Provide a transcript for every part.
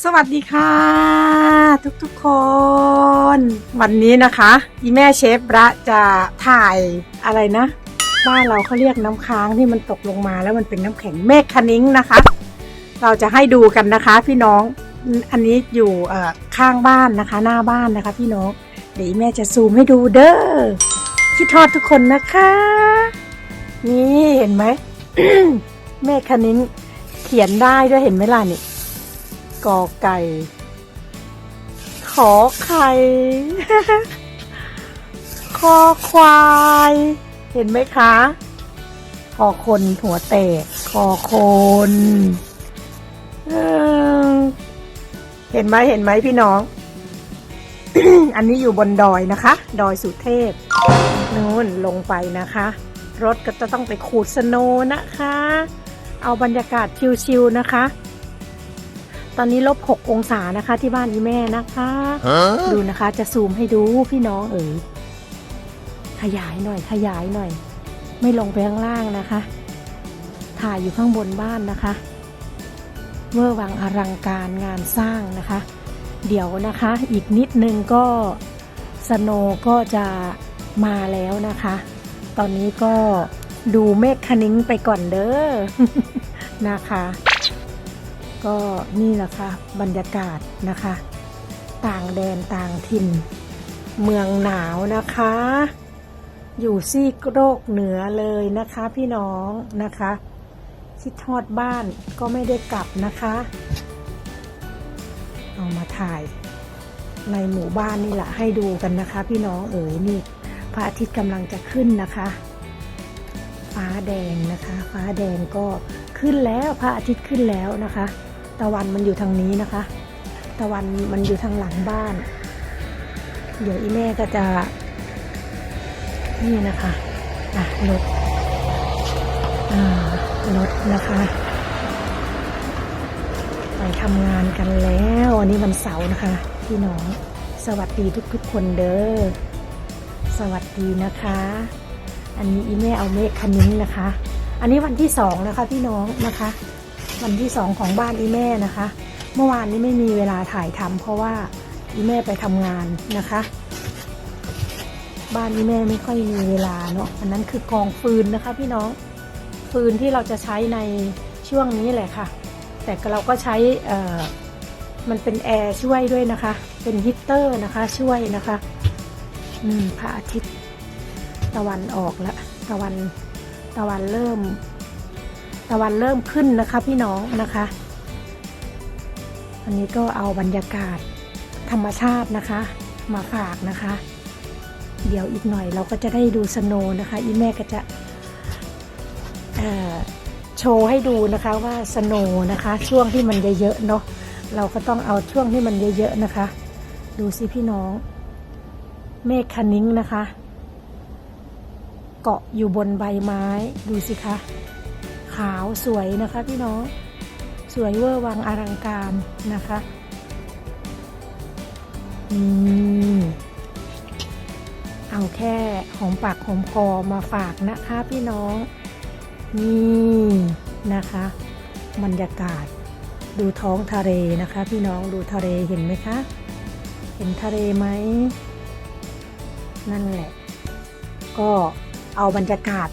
สวัสดีค่ะ ทุกๆคน วันนี้นะคะอีแม่เชฟระจะถ่ายอะไรนะบ้านเราเขาเรียกน้ำค้างที่มันตกลงมาแล้วมันเป็นน้ำแข็งเมฆคณิ้งนะคะ เราจะให้ดูกันนะคะพี่น้องอันนี้อยู่ข้างบ้านนะคะ หน้าบ้านนะคะ พี่น้องเดี๋ยวอีแม่จะซูมให้ดูเด้อคิดทอดทุกคนนะคะ นี่เห็นไหมเมฆคณิ้งเขียนได้ด้วยเห็นไหมล่ะนี่ กอไก่ ขอไข่ คอควาย เห็นไหมคะ คอคนหัวแตก คอคนเออเห็นไหมเห็นไหมพี่น้อง อันนี้อยู่บนดอยนะคะ ดอยสุเทพนู่นลงไปนะคะ รถก็จะต้องไปขูดสโนนะคะ เอาบรรยากาศชิวๆนะคะ ตอนนี้ลบหกองศานะคะที่บ้านอีแม่นะคะ ดูนะคะจะซูมให้ดูพี่น้องเอ๋ยขยายหน่อยขยายหน่อย ไม่ลงไปข้างล่างนะคะ ถ่ายอยู่ข้างบนบ้านนะคะเวอร์วังอลังการงานสร้างนะคะ เดี๋ยวนะคะ อีกนิดนึงก็สโนว์ก็จะมาแล้วนะคะ ตอนนี้ก็ดูเมฆคณิ้งไปก่อนเด้อนะคะ ก็นี่แหละค่ะบรรยากาศนะคะ ต่างแดนต่างถิ่น เมืองหนาวนะคะ อยู่ซีกโรคเหนือเลยนะคะพี่น้องนะคะคิดทอดบ้านก็ไม่ได้กลับนะคะ เอามาถ่าย ในหมู่บ้านนี่แหละให้ดูกันนะคะ พี่น้องเอ๋ยนี่พระอาทิตย์กำลังจะขึ้นนะคะ ฟ้าแดงนะคะ ฟ้าแดงก็ขึ้นแล้วพระอาทิตย์ขึ้นแล้วนะคะ ตะวันมันอยู่ทางนี้นะคะ ตะวันมันอยู่ทางหลังบ้าน เดี๋ยวอีแม่ก็จะ นี่นะคะอะรถอ่ารถนะคะไปทำงานกันแล้ววันนี้วันเสาร์นะคะพี่น้อง สวัสดีทุกๆคนเด้อสวัสดีนะคะ อันนี้อีแม่เอาเมฆคณิ้งนะคะ อันนี้วันที่สองนะคะพี่น้องนะคะ วันที่สองของบ้านอีแม่นะคะ เมื่อวานนี้ไม่มีเวลาถ่ายทำเพราะว่าอีแม่ไปทำงานนะคะ บ้านอีแม่ไม่ค่อยมีเวลาเนาะอันนั้นคือกองฟืนนะคะ พี่น้องฟืนที่เราจะใช้ในช่วงนี้แหละค่ะ แต่เราก็ใช้เออมันเป็นแอร์ช่วยด้วยนะคะ เป็นฮีตเตอร์นะคะช่วยนะคะอืมพระอาทิตย์ตะวันออกแล้วตะวันตะวันเริ่ม ตะวันเริ่มขึ้นนะคะพี่น้องนะคะ อันนี้ก็เอาบรรยากาศธรรมชาตินะคะ มาฝากนะคะ เดี๋ยวอีกหน่อยเราก็จะได้ดูสโนนะคะ อีแม่ก็จะโชว์ให้ดูนะคะว่าสโนนะคะ ช่วงที่มันเยอะๆเนาะเราก็ต้องเอาช่วงที่มันเยอะๆนะคะ ดูสิพี่น้อง เมฆคณิ้งนะคะ เกาะอยู่บนใบไม้ดูสิคะ ขาวสวยนะคะพี่น้อง สวยเวอร์วังอลังการนะคะอืมเอาแค่หอมปากหอมคอมาฝากนะคะพี่น้อง นี่นะคะ บรรยากาศดูท้องทะเลนะคะ พี่น้องดูทะเลเห็นไหมคะ เห็นทะเลไหม นั่นแหละ ก็เอาบรรยากาศ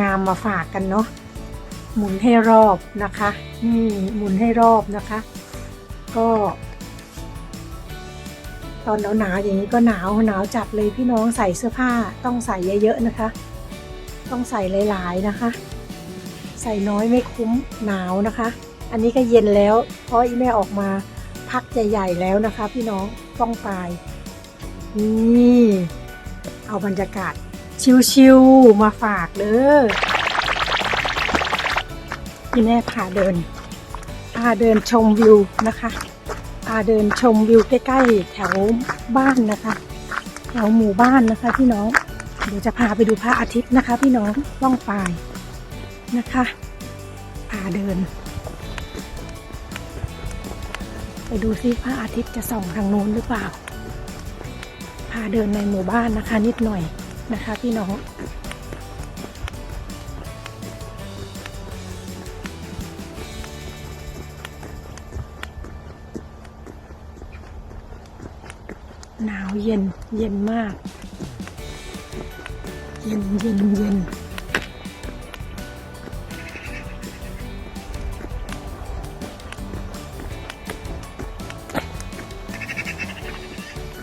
งามๆมาฝากกันเนาะ หมุนให้รอบนะคะนี่หมุนให้รอบนะคะ ก็ ตอนหนาวๆอย่างนี้ก็หนาวหนาวจัดเลยพี่น้องใส่เสื้อผ้าต้องใส่เยอะๆนะคะ ต้องใส่หลายๆนะคะ ใส่น้อยไม่คุ้มหนาวนะคะ อันนี้ก็เย็นแล้ว เพราะอีแม่ออกมาพักใหญ่ๆแล้วนะคะ พี่น้องป้องปลายนี่เอาบรรยากาศชิวๆมาฝากเด้อ ที่แม่พาเดินพาเดินชมวิวนะคะพาเดินชมวิวใกล้ๆแถวบ้านนะคะแถวหมู่บ้านนะคะพี่น้องเดี๋ยวจะพาไปดูพระอาทิตย์นะคะ พี่น้องล่องปลายนะคะพาเดิน ไปดูซิพระอาทิตย์จะส่องทางโน้นหรือเปล่าพาเดินในหมู่บ้านนะคะนิดหน่อยนะคะ พี่น้อง หนาวเย็นเย็นมาก เย็นเย็นเย็น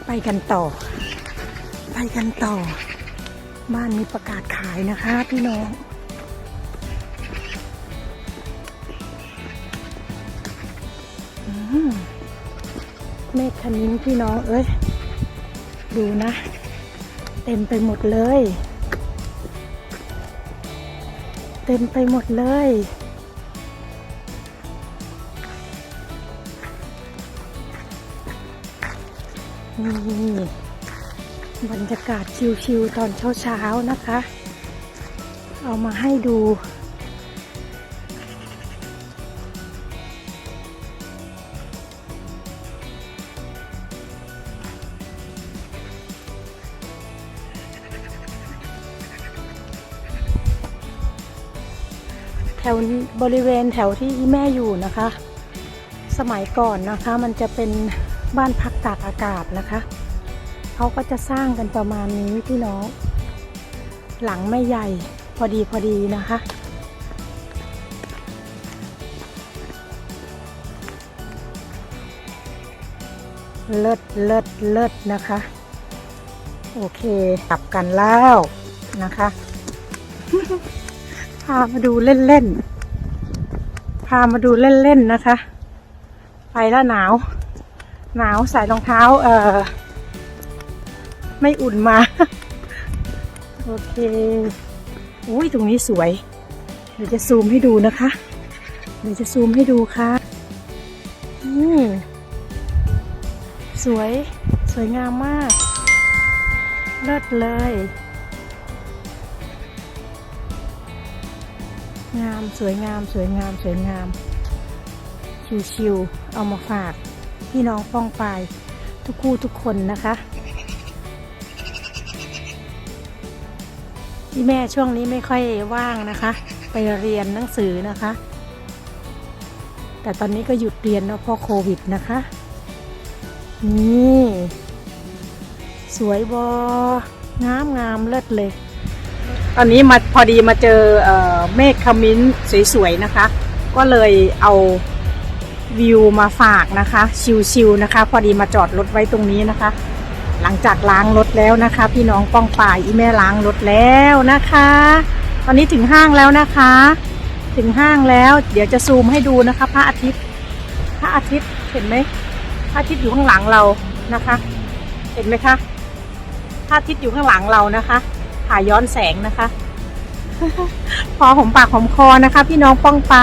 ไปกันต่อ ไปกันต่อ บ้านมีประกาศขายนะคะพี่น้องเมฆคณิ้งพี่น้องเอ้ย ดูนะ เต็มไปหมดเลย เต็มไปหมดเลย นี่บรรยากาศชิวๆตอนเช้าๆนะคะ เอามาให้ดู แถวบริเวณแถวที่แม่อยู่นะคะ สมัยก่อนนะคะมันจะเป็นบ้านพักตากอากาศนะคะเขาก็จะสร้างกันประมาณนี้พี่น้อง หลังไม่ใหญ่พอดีพอดีนะคะ เลิศเลิศเลิศนะคะ โอเคกลับกันแล้วนะคะ พามาดูเล่นๆ พามาดูเล่นๆนะคะ ไปแล้วหนาว หนาวใส่รองเท้า เอ่อ ไม่อุ่นมา โอเคอุ้ยตรงนี้สวย เดี๋ยวจะซูมให้ดูนะคะ เดี๋ยวจะซูมให้ดูค่ะ อืมสวย สวยงามมาก เลิศเลย งามสวยงามสวยงามสวยงาม ชิวๆเอามาฝาก พี่น้องป้องปายทุกคู่ทุกคนนะคะที่แม่ช่วงนี้ไม่ค่อยว่างนะคะ ไปเรียนหนังสือนะคะ แต่ตอนนี้ก็หยุดเรียนแล้วเพราะโควิดนะคะ นี่ สวยบองามงามเลิศเลย ตอนนี้มาพอดีมาเจอเออเมฆขมิ้นสวยๆนะคะ ก็เลยเอาวิวมาฝากนะคะ ชิวๆนะคะ พอดีมาจอดรถไว้ตรงนี้นะคะ หลังจากล้างรถแล้วนะคะ พี่น้องป้องป่ายอีแม่ล้างรถแล้วนะคะ ตอนนี้ถึงห้างแล้วนะคะ ถึงห้างแล้ว เดี๋ยวจะซูมให้ดูนะคะ พระอาทิตย์ พระอาทิตย์เห็นไหมพระอาทิตย์อยู่ข้างหลังเรานะคะ เห็นไหมคะพระอาทิตย์อยู่ข้างหลังเรานะคะาย้อนแสงนะคะ พอผมปากผมคอนะคะ พี่น้องป้องไป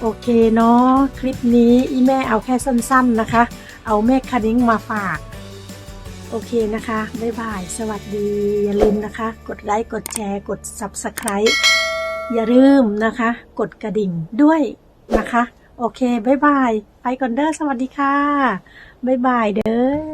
โอเคเนาะคลิปนี้อีแม่เอาแค่สั้นๆนะคะ เอาเมฆคณิ้งมาฝาก โอเคนะคะ บ๊ายบาย สวัสดี อย่าลืมนะคะ กดไลค์ กดแชร์ กด Subscribe อย่าลืมนะคะ กดกระดิ่งด้วยนะคะ โอเค บ๊ายบาย ไปก่อนเด้อ สวัสดีค่ะ บ๊ายบายเด้อ